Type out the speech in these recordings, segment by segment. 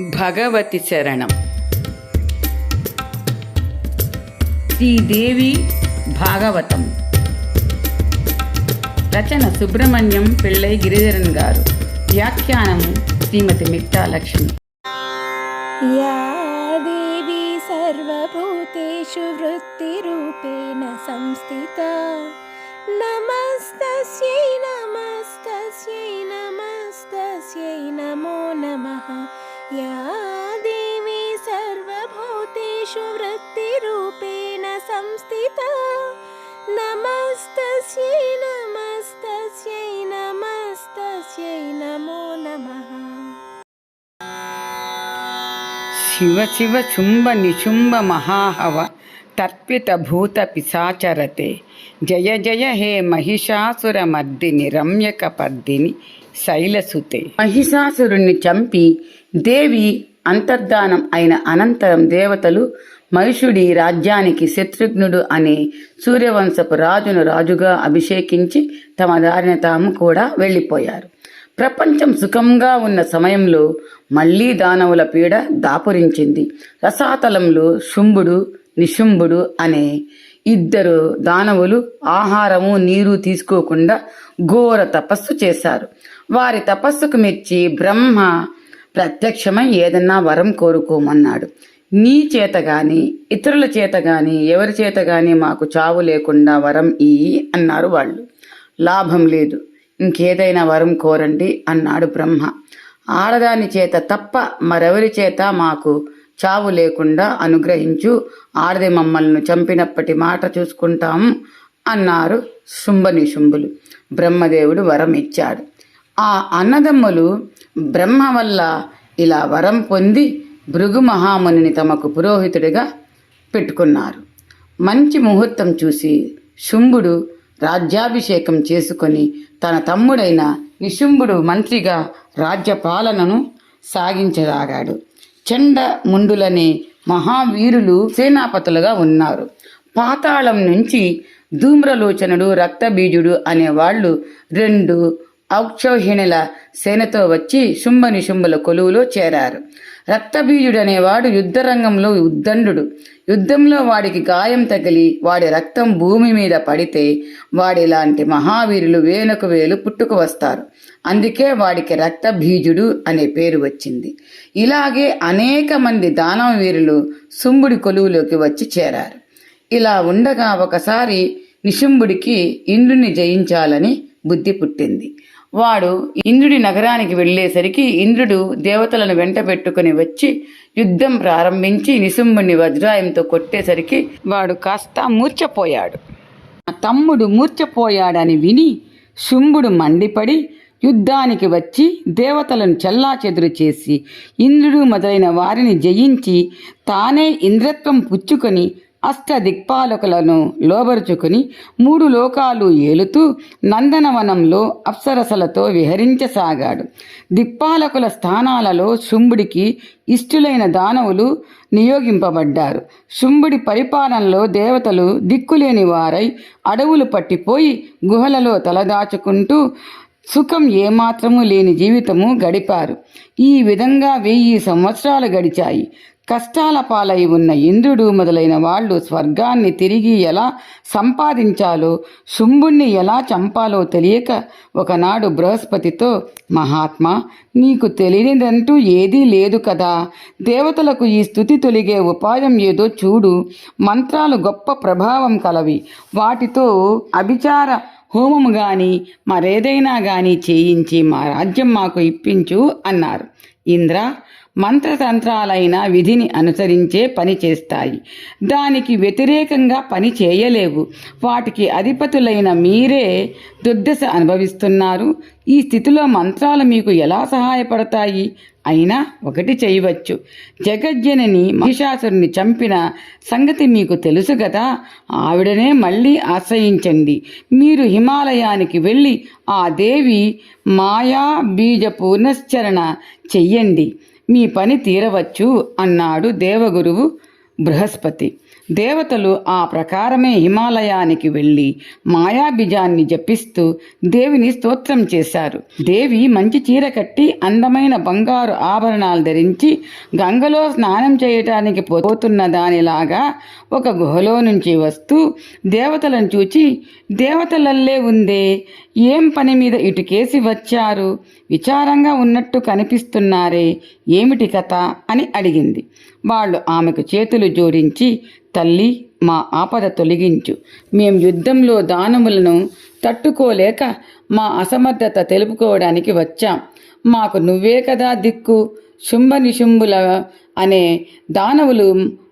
భగవతి చరణం. శ్రీదేవి భాగవతం. రచన సుబ్రహ్మణ్యం పిళ్ళై గిరిధరన్ గారు. వ్యాఖ్యానం శ్రీమతి మిక్తాలక్ష్మి యా దేవి సర్వభూతేషు వృత్తిరూపేణ సంస్థిత. నమస్తస్యే శివ శివ చుంబ నిశుంభ మహాహవ తర్పిత భూత పిశాచరతే. జయ జయ హే మహిషాసుర మర్దిని రమ్యక పద్దిని శైలసుతే. మహిషాసురుణ్ణి చంపి దేవి అంతర్ధానం అయిన అనంతరం దేవతలు మహిషుడి రాజ్యానికి శత్రుఘ్నుడు అనే సూర్యవంశపు రాజును రాజుగా అభిషేకించి తమ దారిన తాము కూడా వెళ్ళిపోయారు. ప్రపంచం సుఖంగా ఉన్న సమయంలో మళ్ళీ దానవుల పీడ దాపురించింది. రసాతలంలో శుంభుడు నిశుంభుడు అనే ఇద్దరు దానవులు ఆహారము నీరు తీసుకోకుండా ఘోర తపస్సు చేశారు. వారి తపస్సుకు మెచ్చి బ్రహ్మ ప్రత్యక్షమై ఏదన్నా వరం కోరుకోమన్నాడు. నీ చేత గాని ఇతరుల చేత గాని ఎవరి చేత గాని మాకు చావు లేకుండా వరం ఇయ్యి అన్నారు వాళ్ళు. లాభం లేదు. ఇంకేదైనా వరం కోరండి అన్నాడు బ్రహ్మ. ఆడదాని చేత తప్ప మరెవరి చేత మాకు చావు లేకుండా అనుగ్రహించు ఆడది మమ్మల్ని చంపినప్పటి మాట చూసుకుంటాం అన్నారు శుంభని శుంభులు. బ్రహ్మదేవుడు వరం ఇచ్చాడు. ఆ అన్నదమ్ములు బ్రహ్మ వల్ల ఇలా వరం పొంది భృగు మహామునిని తమకు పురోహితుడిగా పెట్టుకున్నారు. మంచి ముహూర్తం చూసి శుంభుడు రాజ్యాభిషేకం చేసుకొని తన తమ్ముడైన నిశుంభుడు మంత్రిగా రాజ్య పాలనను సాగించసాగాడు. చండ ముండులనే మహావీరులు సేనాపతులుగా ఉన్నారు. పాతాళం నుంచి ధూమ్రలోచనుడు రక్తబీజుడు అనే వాళ్ళు రెండు ఔక్షోహిణుల సేనతో వచ్చి శుంభ నిశుంభుల కొలువులో చేరారు. రక్తబీజుడు అనేవాడు యుద్ధరంగంలో ఉద్దండు యుద్ధంలో వాడికి గాయం తగిలి వాడి రక్తం భూమి మీద పడితే వాడిలాంటి మహావీరులు వేలకు వేలు పుట్టుకు వస్తారు. అందుకే వాడికి రక్తబీజుడు అనే పేరు వచ్చింది. ఇలాగే అనేక మంది దానవ వీరులు శుంభుడి కొలువులోకి వచ్చి చేరారు. ఇలా ఉండగా ఒకసారి నిశుంభుడికి ఇంద్రుని జయించాలని బుద్ధి పుట్టింది. వాడు ఇంద్రుడి నగరానికి వెళ్ళేసరికి ఇంద్రుడు దేవతలను వెంట పెట్టుకుని వచ్చి యుద్ధం ప్రారంభించి నిశుంభుడిని వజ్రాయంతో కొట్టేసరికి వాడు కాస్త మూర్చపోయాడు తమ్ముడు మూర్చపోయాడని విని శుంభుడు మండిపడి యుద్ధానికి వచ్చి దేవతలను చెల్లాచెదురు చేసి ఇంద్రుడు మొదలైన వారిని జయించి తానే ఇంద్రత్వం పుచ్చుకొని అష్టదిక్పాలకులను లోబరుచుకుని మూడు లోకాలు ఏలుతూ నందనవనంలో అప్సరసలతో విహరించసాగాడు. దిక్పాలకుల స్థానాలలో శుంభుడికి ఇష్టులైన దానవులు నియోగింపబడ్డారు. శుంభుడి పరిపాలనలో దేవతలు దిక్కులేని వారై అడవులు పట్టిపోయి గుహలలో తలదాచుకుంటూ సుఖం ఏమాత్రము లేని జీవితము గడిపారు. ఈ విధంగా వెయ్యి సంవత్సరాలు గడిచాయి. కష్టాల పాలై ఉన్న ఇంద్రుడు మొదలైన వాళ్ళు స్వర్గాన్ని తిరిగి ఎలా సంపాదించాలో శుంభుణ్ణి ఎలా చంపాలో తెలియక ఒకనాడు బృహస్పతితో మహాత్మా నీకు తెలియనిదంటూ ఏదీ లేదు కదా. దేవతలకు ఈ స్థుతి తొలిగే ఉపాయం ఏదో చూడు. మంత్రాలు గొప్ప ప్రభావం కలవి. వాటితో అభిచార హోమము గాని మరేదైనా గాని చేయించి మా రాజ్యం మాకు ఇప్పించు అన్నారు. ఇంద్ర మంత్రతంత్రాలైన విధిని అనుసరించే పని చేస్తాయి. దానికి వ్యతిరేకంగా పని చేయలేవు. వాటికి అధిపతులైన మీరే దుర్దశ అనుభవిస్తున్నారు. ఈ స్థితిలో మంత్రాలు మీకు ఎలా సహాయపడతాయి? అయినా ఒకటి చేయవచ్చు. జగజ్జనని మహిషాసురుని చంపిన సంగతి మీకు తెలుసు కదా? ఆవిడనే మళ్ళీ ఆశ్రయించండి. మీరు హిమాలయానికి వెళ్ళి ఆ దేవి మాయా బీజ పునశ్చరణ చెయ్యండి. మీ పని తీరవచ్చు అన్నాడు దేవగురువు బృహస్పతి. దేవతలు ఆ ప్రకారమే హిమాలయానికి వెళ్ళి మాయాబీజాన్ని జపిస్తూ దేవిని స్తోత్రం చేశారు. దేవి మంచి చీర కట్టి అందమైన బంగారు ఆభరణాలు ధరించి గంగలో స్నానం చేయటానికి పోతున్న దానిలాగా ఒక గుహలో నుంచి వస్తూ దేవతలను చూచి దేవతలల్లే ఉందే ఏం పని మీద ఇటుకేసి వచ్చారు? విచారంగా ఉన్నట్టు కనిపిస్తున్నారే ఏమిటి కథ? అని అడిగింది. వాళ్ళు ఆమెకు చేతులు జోడించి తల్లి మా ఆపద తొలగించు. మేం యుద్ధంలో దానములను తట్టుకోలేక మా అసమర్థత తెలుపుకోవడానికి వచ్చాం. మాకు నువ్వే కదా దిక్కు. శుంభ నిశుంభుల అనే దానవులు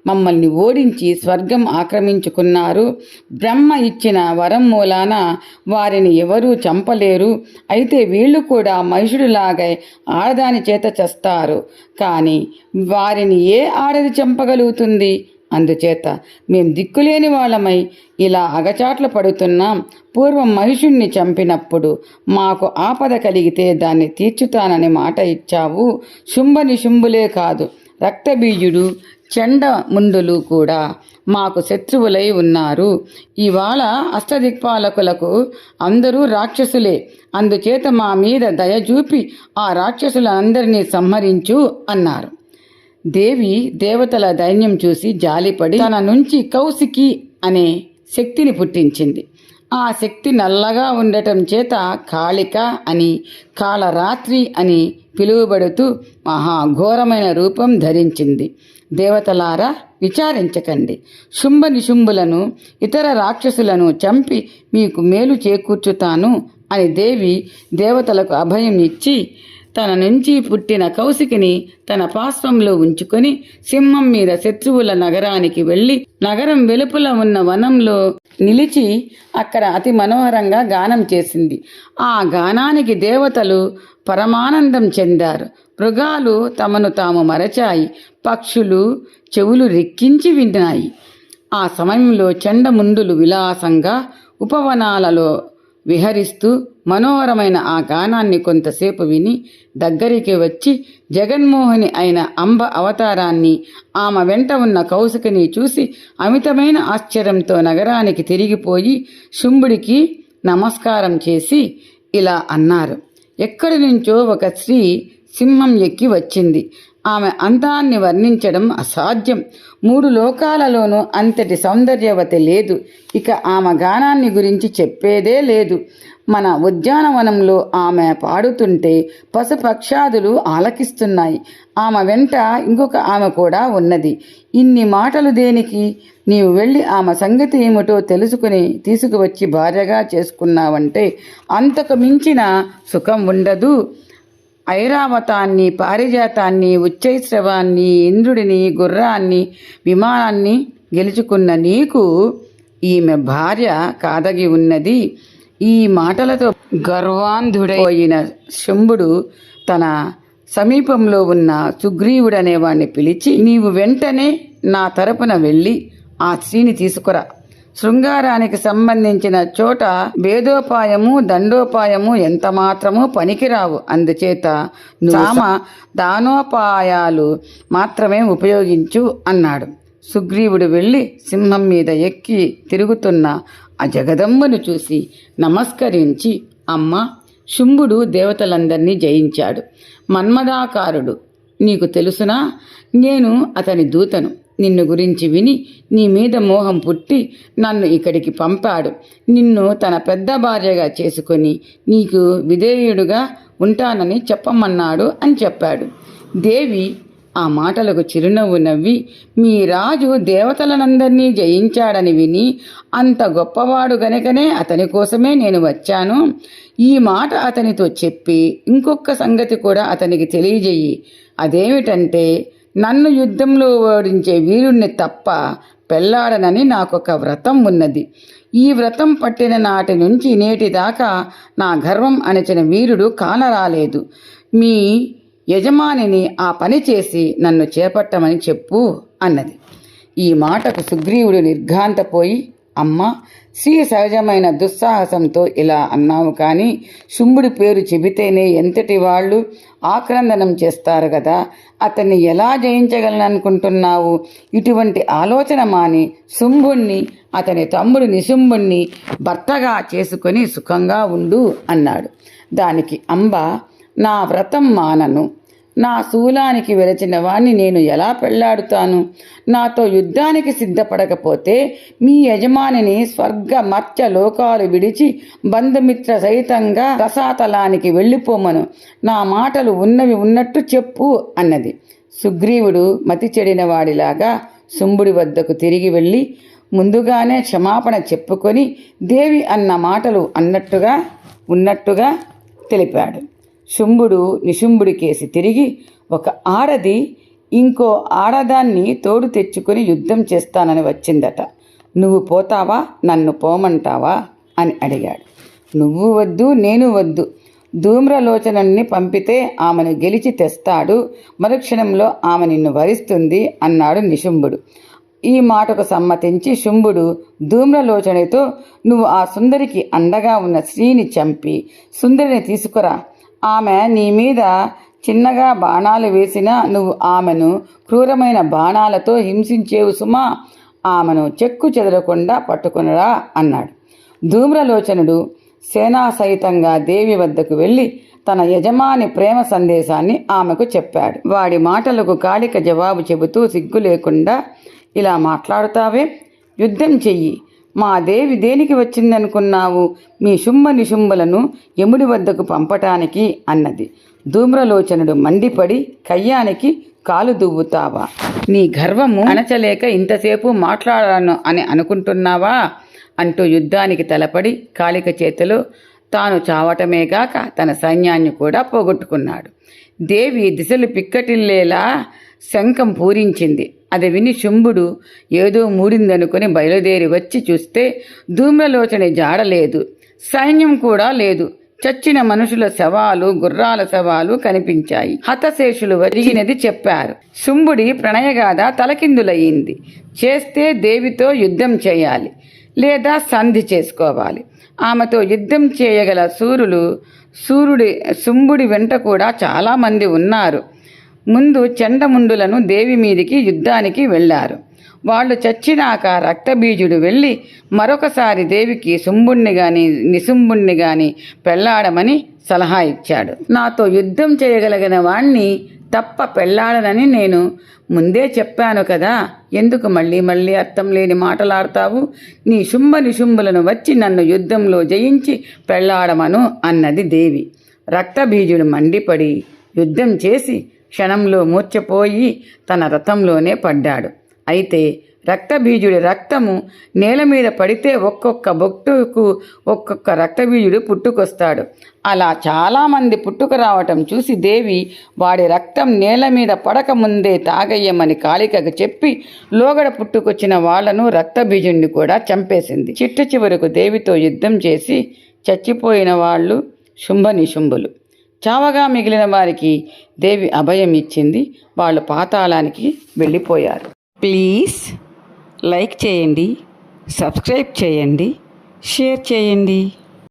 మమ్మల్ని ఓడించి స్వర్గం ఆక్రమించుకున్నారు. బ్రహ్మ ఇచ్చిన వరం మూలాన వారిని ఎవరూ చంపలేరు. అయితే వీళ్ళు కూడా మహిషుడిలాగా ఆడదాని చేత చస్తారు. కానీ వారిని ఏ ఆడది చంపగలుగుతుంది? అందుచేత మేం దిక్కులేని వాళ్ళమై ఇలా అగచాట్లు పడుతున్నాం. పూర్వం మహిషుణ్ణి చంపినప్పుడు మాకు ఆపద కలిగితే దాన్ని తీర్చుతానని మాట ఇచ్చావు. శుంభ నిశుంభులే కాదు రక్తబీజుడు చెండ ముండులు కూడా మాకు శత్రువులై ఉన్నారు. ఇవాళ అష్టదిక్పాలకులకు అందరూ రాక్షసులే. అందుచేత మా మీద దయ చూపి ఆ రాక్షసులందరినీ సంహరించు అన్నారు. దేవి దేవతల దైన్యం చూసి జాలిపడి తన నుంచి కౌశికి అనే శక్తిని పుట్టించింది. ఆ శక్తి నల్లగా ఉండటం చేత కాళిక అని కాళరాత్రి అని పిలువబడుతూ మహాఘోరమైన రూపం ధరించింది. దేవతలారా విచారించకండి. శుంభ నిశుంభులను ఇతర రాక్షసులను చంపి మీకు మేలు చేకూర్చుతాను అని దేవి దేవతలకు అభయం ఇచ్చి తన నుంచి పుట్టిన కౌశికిని తన పాశ్వంలో ఉంచుకొని సింహం మీద శత్రువుల నగరానికి వెళ్ళి నగరం వెలుపల ఉన్న వనంలో నిలిచి అక్కడ అతి మనోహరంగా గానం చేసింది. ఆ గానానికి దేవతలు పరమానందం చెందారు. మృగాలు తమను తాము మరచాయి. పక్షులు చెవులు రెక్కించి విన్నాయి ఆ సమయంలో చండముందులు విలాసంగా ఉపవనాలలో విహరిస్తూ మనోహరమైన ఆ గానాన్ని కొంతసేపు విని దగ్గరికి వచ్చి జగన్మోహిని అయిన అంబ అవతారాన్ని ఆమె వెంట ఉన్న కౌశికని చూసి అమితమైన ఆశ్చర్యంతో నగరానికి తిరిగిపోయి శుంభుడికి నమస్కారం చేసి ఇలా అన్నారు. ఎక్కడి నుంచో ఒక స్త్రీ సింహం ఎక్కి వచ్చింది. ఆమె అందాన్ని వర్ణించడం అసాధ్యం. మూడు లోకాలలోనూ అంతటి సౌందర్యవతి లేదు. ఇక ఆమె గానాన్ని గురించి చెప్పేదే లేదు. మన ఉద్యానవనంలో ఆమె పాడుతుంటే పశుపక్షాదులు ఆలకిస్తున్నాయి. ఆమె వెంట ఇంకొక ఆమె కూడా ఉన్నది. ఇన్ని మాటలు దేనికి? నీవు వెళ్ళి ఆమె సంగతి ఏమిటో తెలుసుకుని తీసుకువచ్చి భార్యగా చేసుకున్నావంటే అంతకు మించిన సుఖం ఉండదు. ఐరావతాన్ని పారిజాతాన్ని ఉచ్చైశ్రవాన్ని ఇంద్రుడిని గుర్రాన్ని విమానాన్ని గెలుచుకున్న నీకు ఈమె భార్య కాదగి ఉన్నది. ఈ మాటలతో గర్వాంధుడైన శంభుడు తన సమీపంలో ఉన్న సుగ్రీవుడనే వాణ్ణి పిలిచి నీవు వెంటనే నా తరపున వెళ్ళి ఆ స్త్రీని తీసుకురా. శృంగారానికి సంబంధించిన చోట భేదోపాయము దండోపాయము ఎంత మాత్రము పనికిరావు. అందుచేత సామ దానోపాయాలు మాత్రమే ఉపయోగించు అన్నాడు. సుగ్రీవుడు వెళ్ళి సింహం మీద ఎక్కి తిరుగుతున్న ఆ జగదంబను చూసి నమస్కరించి అమ్మ శుంభుడు దేవతలందరినీ జయించాడు. మన్మదాకారుడు నీకు తెలుసునా? నేను అతని దూతను. నిన్ను గురించి విని నీ మీద మోహం పుట్టి నన్ను ఇక్కడికి పంపాడు. నిన్ను తన పెద్ద భార్యగా చేసుకొని నీకు విధేయుడుగా ఉంటానని చెప్పమన్నాడు అని చెప్పాడు. దేవి ఆ మాటలకు చిరునవ్వు నవ్వి మీ రాజు దేవతలనందరినీ జయించాడని విని అంత గొప్పవాడు గనుకనే అతని కోసమే నేను వచ్చాను. ఈ మాట అతనితో చెప్పి ఇంకొక సంగతి కూడా అతనికి తెలియజేయి. అదేమిటంటే నన్ను యుద్ధంలో ఓడించే వీరుణ్ణి తప్ప పెళ్ళాడనని నాకొక వ్రతం ఉన్నది. ఈ వ్రతం పట్టిన నాటి నుంచి నేటి దాకా నా గర్వం అణచిన వీరుడు కానరాలేదు. మీ యజమానిని ఆ పని చేసి నన్ను చేపట్టమని చెప్పు అన్నది. ఈ మాటకు సుగ్రీవుడు నిర్ఘాంతపోయి అమ్మ శ్రీ సహజమైన దుస్సాహసంతో ఇలా అన్నావు కానీ శుంభుడి పేరు చెబితేనే ఎంతటి వాళ్ళు ఆక్రందనం చేస్తారు కదా. అతన్ని ఎలా జయించగలను అనుకుంటున్నావు ఇటువంటి ఆలోచన మాని శుంభుణ్ణి అతని తమ్ముడు నిశుంభుణ్ణి భర్తగా చేసుకొని సుఖంగా ఉండు అన్నాడు. దానికి అంబ నా వ్రతం మానను. నా శూలానికి వెలచిన వాణ్ణి నేను ఎలా పెళ్ళాడుతాను? నాతో యుద్ధానికి సిద్ధపడకపోతే మీ యజమానిని స్వర్గ మర్త్య లోకాలు విడిచి బంధుమిత్ర సహితంగా రసాతలానికి వెళ్ళిపోమను. నా మాటలు ఉన్నవి ఉన్నట్టు చెప్పు అన్నది. సుగ్రీవుడు మతి చెడిన వాడిలాగా శుంభుడి వద్దకు తిరిగి వెళ్ళి ముందుగానే క్షమాపణ చెప్పుకొని దేవి అన్న మాటలు అన్నట్టుగా ఉన్నట్టుగా తెలిపాడు. శుంభుడు నిశుంభుడికేసి తిరిగి ఒక ఆడది ఇంకో ఆడదాన్ని తోడు తెచ్చుకొని యుద్ధం చేస్తానని వచ్చిందట. నువ్వు పోతావా? నన్ను పోమంటావా? అని అడిగాడు. నువ్వు వద్దు నేను వద్దు. ధూమ్రలోచనని పంపితే ఆమెను గెలిచి తెస్తాడు. మరుక్షణంలో ఆమె నిన్ను వరిస్తుంది అన్నాడు నిశుంభుడు. ఈ మాటకు సమ్మతించి శుంభుడు ధూమ్రలోచనతో నువ్వు ఆ సుందరికి అండగా ఉన్న స్త్రీని చంపి సుందరిని తీసుకురా. ఆమె నీ మీద చిన్నగా బాణాలు వేసినా నువ్వు ఆమెను క్రూరమైన బాణాలతో హింసించేవు సుమా. ఆమెను చెక్కు చెదరకుండా పట్టుకునరా అన్నాడు. ధూమ్రలోచనుడు సేనా సహితంగా దేవి వద్దకు వెళ్ళి తన యజమాని ప్రేమ సందేశాన్ని ఆమెకు చెప్పాడు. వాడి మాటలకు కాళిక జవాబు చెబుతూ సిగ్గు లేకుండా ఇలా మాట్లాడుతావే? యుద్ధం చెయ్యి. మా దేవి దేనికి వచ్చిందనుకున్నావు? మీ శుంభ నిశుంభలను యముడి వద్దకు పంపటానికి అన్నది. ధూమ్రలోచనుడు మండిపడి కయ్యానికి కాలు దువ్వుతావా? నీ గర్వము అణచలేక ఇంతసేపు మాట్లాడాను అని అనుకుంటున్నావా? అంటూ యుద్ధానికి తలపడి కాళిక చేతిలో తాను చావటమేగాక తన సైన్యాన్ని కూడా పోగొట్టుకున్నాడు. దేవి దిశలు పిక్కటిల్లేలా శంఖం పూరించింది. అది విని శుంభుడు ఏదో మూడిందనుకుని బయలుదేరి వచ్చి చూస్తే ధూమ్రలోచని జాడలేదు సైన్యం కూడా లేదు. చచ్చిన మనుషుల శవాలు గుర్రాల శవాలు కనిపించాయి. హతశేషులు వరిగినది చెప్పారు. శుంభుడి ప్రణయగాథ తలకిందులయ్యింది. చేస్తే దేవితో యుద్ధం చేయాలి లేదా సంధి చేసుకోవాలి. ఆమెతో యుద్ధం చేయగల సూర్యులు సూర్యుడి శుంభుడి వెంట కూడా చాలామంది ఉన్నారు. ముందు చండముండులను దేవి మీదికి యుద్ధానికి వెళ్ళారు. వాళ్ళు చచ్చినాక రక్తబీజుడు వెళ్ళి మరొకసారి దేవికి శుంభుణ్ణి గాని నిశుంభుణ్ణి గాని పెళ్ళాడమని సలహా ఇచ్చాడు. నాతో యుద్ధం చేయగలిగిన వాణ్ణి తప్ప పెళ్ళాడనని నేను ముందే చెప్పాను కదా. ఎందుకు మళ్ళీ మళ్ళీ అర్థం లేని మాటలాడతావు? నీ శుంభ నిశుంభులను వచ్చి నన్ను యుద్ధంలో జయించి పెళ్ళాడమను అన్నది దేవి. రక్తబీజుడు మండిపడి యుద్ధం చేసి క్షణంలో మూర్చపోయి తన రథంలోనే పడ్డాడు. అయితే రక్తబీజుడి రక్తము నేల మీద పడితే ఒక్కొక్క బొట్టుకు ఒక్కొక్క రక్తబీజుడు పుట్టుకొస్తాడు. అలా చాలామంది పుట్టుక రావటం చూసి దేవి వాడి రక్తం నేల మీద పడక ముందే తాగయ్యమని కాళికకు చెప్పి లోగడ పుట్టుకొచ్చిన వాళ్ళను రక్తబీజుడిని కూడా చంపేసింది. చిట్ట చివరకు దేవితో యుద్ధం చేసి చచ్చిపోయిన వాళ్ళు శుంభనిశుంభులు చావగా మిగిలిన వారికి దేవి అభయం ఇచ్చింది. వాళ్ళు పాతాళానికి వెళ్ళిపోయారు. ప్లీజ్ లైక్ చేయండి సబ్స్క్రైబ్ చేయండి షేర్ చేయండి.